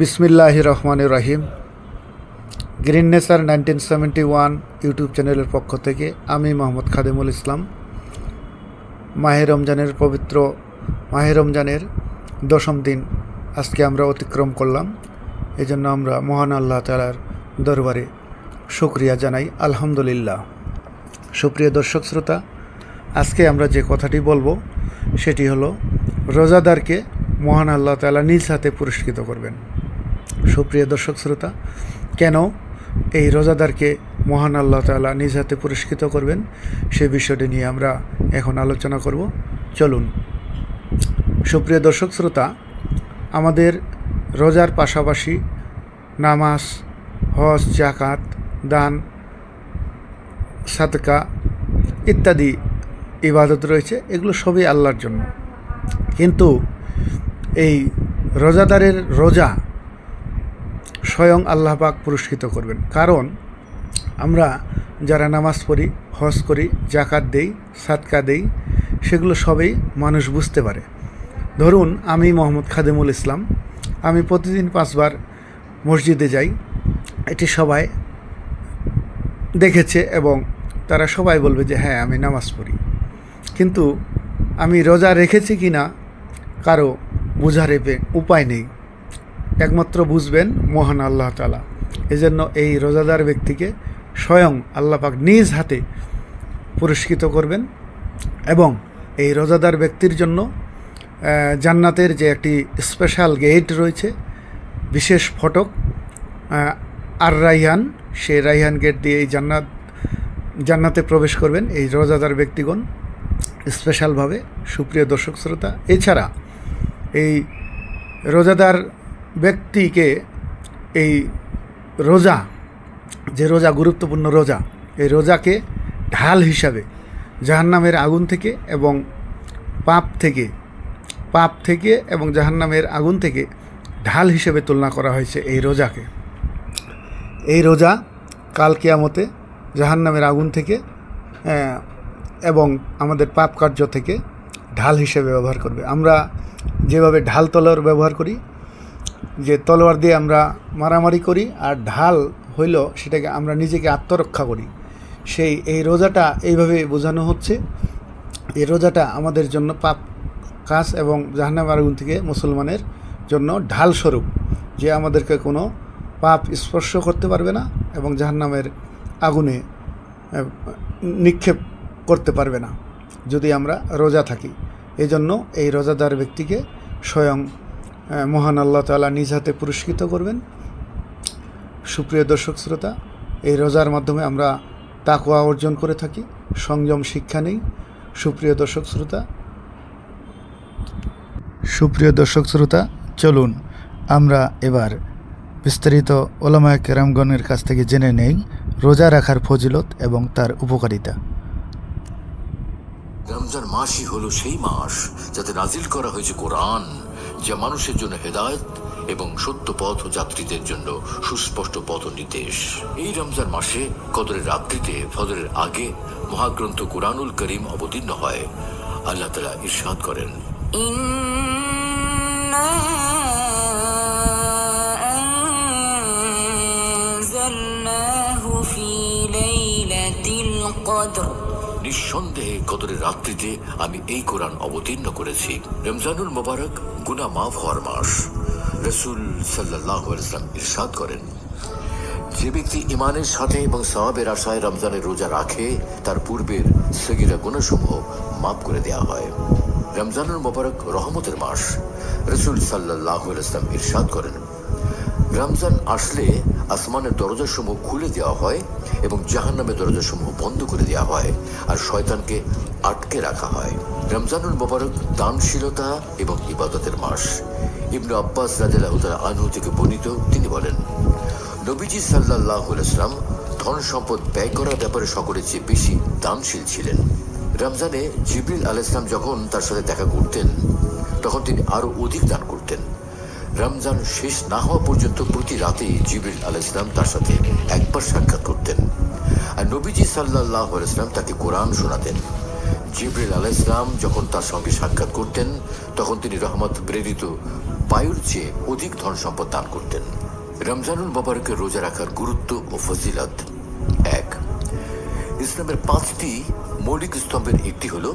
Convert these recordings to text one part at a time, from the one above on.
বিসমিল্লাহ রহমান রাহিম। Green nature nineteen seventy one YouTube চ্যানেলের পক্ষ থেকে আমি মোহাম্মদ খাদিমুল ইসলাম। মাহে রমজানের পবিত্র, মাহে রমজানের দশম দিন আজকে আমরা অতিক্রম করলাম। এই জন্য আমরা মহান আল্লাহ তালার দরবারে শুক্রিয়া জানাই, আলহামদুলিল্লাহ। সুপ্রিয় দর্শক শ্রোতা, আজকে আমরা যে কথাটি বলব, সেটি হলো, রোজাদারকে মহান আল্লাহ তালা নিজ হাতে পুরস্কৃত করবেন। সুপ্রিয় দর্শক শ্রোতা, কেন এই রোজাদারকে মহান আল্লাহ তাআলা নিজ হাতে পুরস্কৃত করবেন সে বিষয়টি নিয়ে আমরা এখন আলোচনা করব। চলুন। সুপ্রিয় দর্শক শ্রোতা, আমাদের রোজার পাশাপাশি নামাজ, হজ জাকাত দান, সাদকা ইত্যাদি ইবাদত রয়েছে, এগুলো সবই আল্লাহর জন্য। কিন্তু এই রোজাদারের রোজা স্বয়ং আল্লাহ পাক পুরস্কৃত করবেন। কারণ আমরা যারা নামাজ পড়ি, হজ করি জাকাত দেই, সাদকা দেই, সেগুলো সবই মানুষ বুঝতে পারে। ধরুন, আমি মোহাম্মদ খাদেমুল ইসলাম। আমি প্রতিদিন পাঁচবার মসজিদে যাই। এটি সবাই দেখেছে এবং তারা সবাই বলবে যে হ্যাঁ আমি নামাজ পড়ি। কিন্তু আমি রোজা রেখেছি কি না কারও বোঝার উপায় নেই। একমাত্র বুঝবেন মহান আল্লাহ তালা এজন্য এই রোজাদার ব্যক্তিকে স্বয়ং আল্লাহ পাক নিজ হাতে পুরস্কৃত করবেন এবং এই রোজাদার ব্যক্তির জন্য জান্নাতের যে একটি স্পেশাল গেট রয়েছে, বিশেষ ফটক আর রাইহান, সেই রাইহান গেট দিয়ে এই জান্নাত, জান্নাতে প্রবেশ করবেন এই রোজাদার ব্যক্তিগণ স্পেশালভাবে সুপ্রিয় দর্শক শ্রোতা, এছাড়া এই রোজাদার ব্যক্তিকে এই রোজা, যে রোজা, গুরুত্বপূর্ণ রোজা, এই রোজাকে ঢাল হিসাবে জাহান্নামের আগুন থেকে এবং পাপ থেকে পাপ থেকে এবং জাহান্নামের আগুন থেকে ঢাল হিসেবে তুলনা করা হয়েছে এই রোজাকে। এই রোজা কাল কিয়ামতে জাহান্নামের আগুন থেকে এবং আমাদের পাপ কার্য থেকে ঢাল হিসেবে ব্যবহার করবে। আমরা যেভাবে ঢাল তলোয়ার ব্যবহার করি যে তলোয়ার দিয়ে আমরা মারামারি করি আর ঢাল হইল সেটাকে আমরা নিজেকে আত্মরক্ষা করি। সেই এই রোজাটা এইভাবে বোঝানো হচ্ছে। এই রোজাটা আমাদের জন্য পাপ কাজ এবং জাহান্নাম আগুন থেকে মুসলমানের জন্য ঢাল স্বরূপ যে আমাদেরকে কোনো পাপ স্পর্শ করতে পারবে না এবং জাহান্নামের আগুনে নিক্ষেপ করতে পারবে না যদি আমরা রোজা থাকি। এই জন্য এই রোজাদার ব্যক্তিকে স্বয়ং মহান আল্লাহ তাআলা নিজ হাতে পুরস্কৃত করবেন। সুপ্রিয় দর্শক শ্রোতা, এই রোজার মাধ্যমে আমরা তাকোয়া অর্জন করে থাকি, সংযম শিক্ষা নেই। সুপ্রিয় দর্শক শ্রোতা, সুপ্রিয় দর্শক শ্রোতা, চলুন আমরা এবার বিস্তারিত ওলামায় কেরামগণের কাছ থেকে জেনে নেই রোজা রাখার ফজিলত এবং তার উপকারিতা। রমজান মাসই হলো সেই মাস যাতে নাজিল করা হয়েছে কোরআন। যা মানুষের জন্য হেদায়ত এবং সত্য পথ যাত্রীদের জন্য সুস্পষ্ট পথ নির্দেশ এই রমজান মাসে কদরের রাত্রিতে ফদরের আগে মহাগ্রন্থ কোরআনুল করিম অবতীর্ণ হয়। আল্লাহ তালা ইরশাদ করেন। নিঃসন্দেহে কদরের রাত্রিতে আমি এই কোরআন অবতীর্ণ করেছি। রমজানুল মোবারক গুনা মাফ হওয়ার মাস। রসুল সাল্লাহ ইরশাদ করেন, যে ব্যক্তি ইমানের সাথে এবং সওয়াবের আশায় রমজানের রোজা রাখে, তার পূর্বের সগিরা গুণসমূহ মাফ করে দেওয়া হয়। রমজানুল মোবারক রহমতের মাস। রসুল সাল্লাহ ইরশাদ করেন, রমজান আসলে আসমানের দরজাসমূহ খুলে দেওয়া হয় এবং জাহান্নামের দরজাসমূহ বন্ধ করে দেওয়া হয় আর শয়তানকে আটকে রাখা হয়। রমজানুল মোবারক দানশীলতা এবং ইবাদতের মাস। ইবনু আব্বাস রাজিল্লাহ আনহু থেকে বর্ণিত, তিনি বলেন, নবীজি সাল্লাহ ইসলাম ধন সম্পদ ব্যয় করার ব্যাপারে সকলের চেয়ে বেশি দানশীল ছিলেন। রমজানে জিবরিল আল ইসলাম যখন তার সাথে দেখা করতেন, তখন তিনি আরও অধিক দান করতেন। রমজান শেষ না হওয়া পর্যন্ত প্রতি রাতে জিবরিল আল ইসলাম তার সাথে একবার সাক্ষাৎ করতেন। আর নবীজি সাল্লাহ ইসলাম তাকে কোরআন শোনাতেন। জিবরিল আল ইসলাম যখন তার সঙ্গে সাক্ষাৎ করতেন, তখন তিনি রহমত প্রেরিত বায়ুর চেয়ে অধিক ধন সম্পদ দান করতেন। রমজানুল মোবারকের রোজা রাখার গুরুত্ব ও ফজিলত এক। ইসলামের পাঁচটি মৌলিক স্তম্ভের একটি হল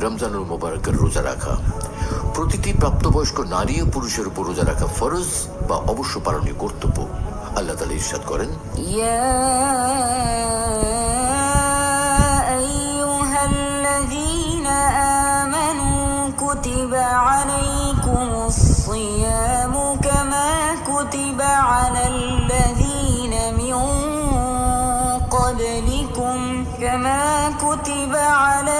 রমজানুল মোবারকের রোজা রাখা। প্রতিটি প্রাপ্তবয়স্ক নারী ও পুরুষের উপর রোজা রাখা ফরজ বা অবশ্য পালনীয় কর্তব্য আল্লাহ তালা ইরশাদ করেন يا أيها الذين آمنوا كتب عليكم الصيام كما كتب على الذين من قبلكم كما كتب على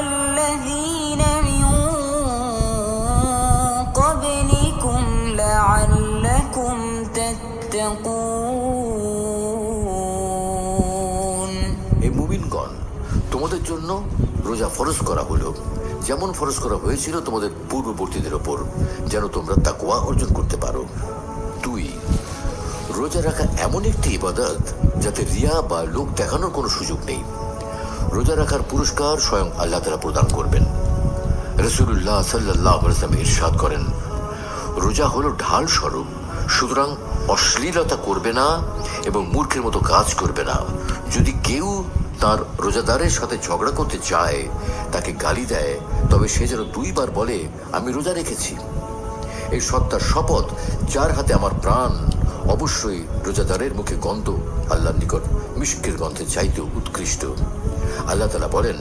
এই মুমিনগণ, তোমাদের জন্য রোজা ফরজ করা হলো। যেমন ফরজ করা হয়েছিল তোমাদের পূর্ববর্তীদের ওপর, যেন তোমরা তাকওয়া অর্জন করতে পারো। দুই, রোজা রাখা এমন একটি ইবাদত যাতে রিয়া বা লোক দেখানোর কোনো সুযোগ নেই। রোজা রাখার পুরস্কার স্বয়ং আল্লাহ তালা প্রদান করবেন। রসুল্লাহ সাল্লাহ ইরশাদ করেন, রোজা হলো ঢাল স্বরূপ। সুতরাং অশ্লীলতা করবে না এবং মূর্খের মতো কাজ করবে না। যদি কেউ তার রোজাদারের সাথে ঝগড়া করতে চায়, তাকে গালি দেয়, তবে সে যেন দুইবার বলে, আমি রোজা রেখেছি। এই সত্তার শপথ যার হাতে আমার প্রাণ, অবশ্যই রোজাদারের মুখে গন্ধ, আল্লাহর নিকট মিষ্কের গন্ধে চাইতেও উৎকৃষ্ট। আল্লাহ তালা বলেন,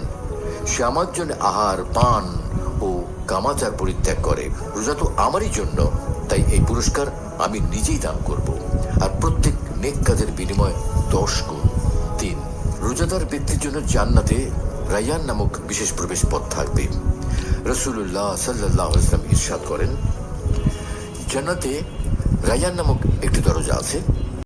সে আমার জন্য আহার, পান ও কামাচার পরিত্যাগ করে। রোজা তো আমারই জন্য। তাই এই পুরস্কার আমি নিজেই দান করব। আর প্রত্যেক নেক কাজের বিনিময় দশ গুণ। তিন, রোজাদার ব্যক্তির জন্য জান্নাতে রায়ান নামক বিশেষ প্রবেশ পথ থাকবে রসুল্লাহ সাল্লাহ ইরশাদ করেন, জান্নাতে রায়ান নামক একটি দরজা আছে।